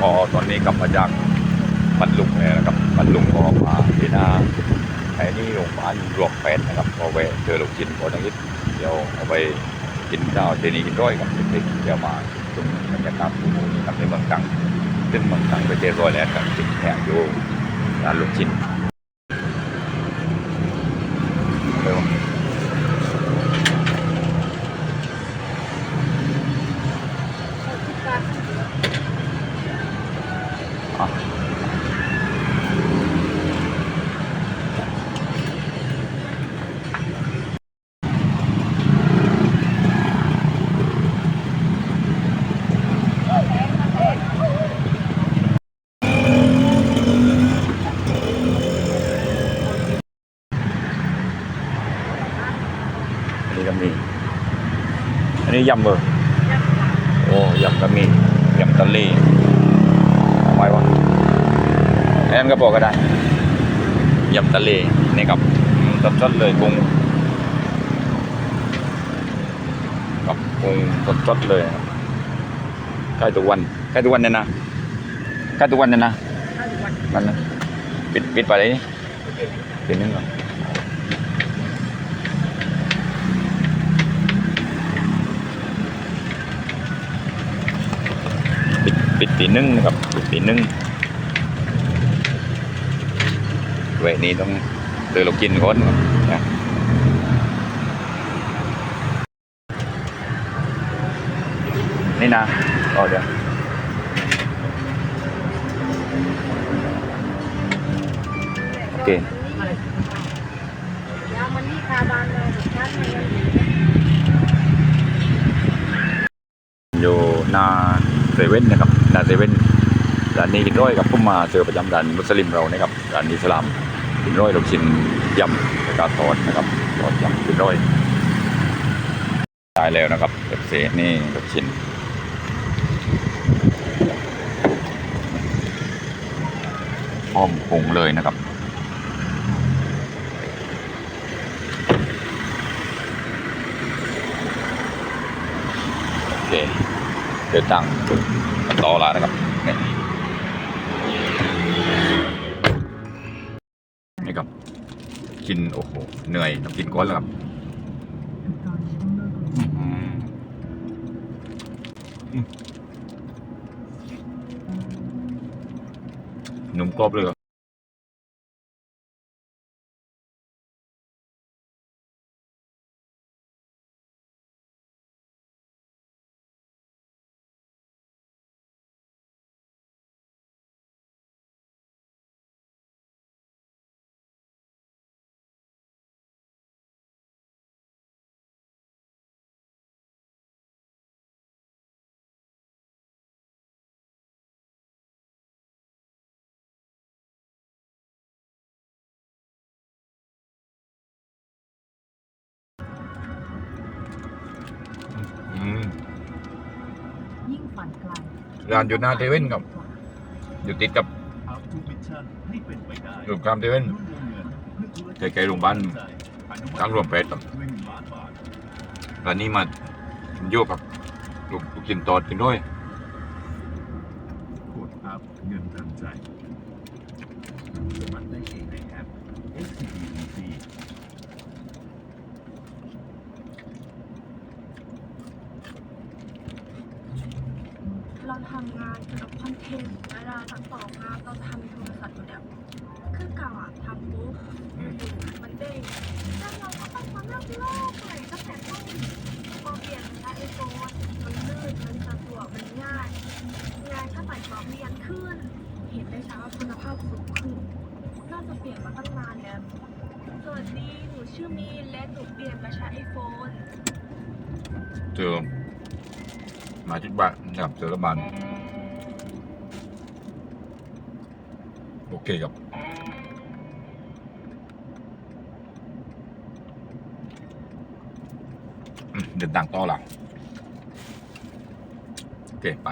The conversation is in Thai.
พอตอนนี้กลับมาจากบันลุงเนี่ยนะครับบันลุงก็มาที่หน้าไอ้นี่โรงพยาบาลรวมแปดนะครับพอแวะเจอลูกชิ้นพอทั้งนิดเดี๋ยวเอาไปกินข้าวเจนี่กินร้อยกับเด็กๆเดี๋ยวมาชมบรรยากาศที่นี่ครับในเมืองตังซึ่งเมืองตังไปเจอร้อยแล้วกับติดแข่งอยู่ร้านลูกชิ้น นนี้ก็มี อันนี้ยำเบอร์โอ้ยำก็มียำทะเลเอาไว้วะอันนั้นก็บอกก็ได้ยำทะเลนี่ครับสดๆเลยกุ้งกับกุ้งสดๆเลยครับใกล้ทุกวันใกล้ทุกวันเนี่ยนะใกล้ทุกวันเนี่ยนะมันนะปิดปิดไปเลยนี่ปิดนึงก่อน ปีหนึ่งนะครับปิดตีหนึ่งเวทนี้ต้องเตือนเรากินก่อนนะนี่นะอ๋อเดี๋ยวโอเคยามันนี่คาบานเลยชัดเลยอยู่นาเซเว่นนะครับหน้านเซเว่นร้านนี้กินร้อยกับผมมาเจอประจำร้านมุสลิมเรานะครับร้านอิสลามกินร้อยลูกชิ้นยำแล้วก็ทอดนะครับทอดยำกินร้อยได้แล้วนะครับเอฟซีนี่ลูกชิ้นพร้อมปรุงเลยนะครับโอเค เดินทางกันต่อแล้วนะครับนี่นี่ครับ กินโอ้โหเหนื่อยต้องกินก้อนแล้วครับหนุ่มกรอบเลย ร้านอยู่หน้าเทเว่นครับ อยู่ติดกับทำทุกมิชชั่นให้เป็นไปได้โรงแรมเทเว่นใกล้ๆโรงพยาบาลทางรวมแปดครับหนึ่งล้านบาทร้านนี้มาโยกกับลูกลูกกินตอดกินด้วยกดอัพเงินทันใจสมัครได้เองในแอป SCB เรา ทำงานเกี่ยวกับคอนเทนต์เวลาตัดต่องานเราทำโทรศัพท์อยู่แล้วคือเก่าอะทำปุ๊บมันเด้งแล้วเราก็ต้องมาเลือกโลกใหม่ตั้งแต่ต้นพอเปลี่ยนใช้ไอโฟนมันลื่นมันสะดวกมันง่ายงานก็ใส่ความเรียนขึ้น เห็นได้ชัดว่าคุณภาพสูงขึ้นน่าจะเปลี่ยนมาตั้งนานแล้วสวัสดีหนูชื่อมีและหนูเปลี่ยนมาใช้ไอโฟนเจอ มาจุดบาทกับเจอระบาลโอเคครับเดินทางต่อละโอเค ไป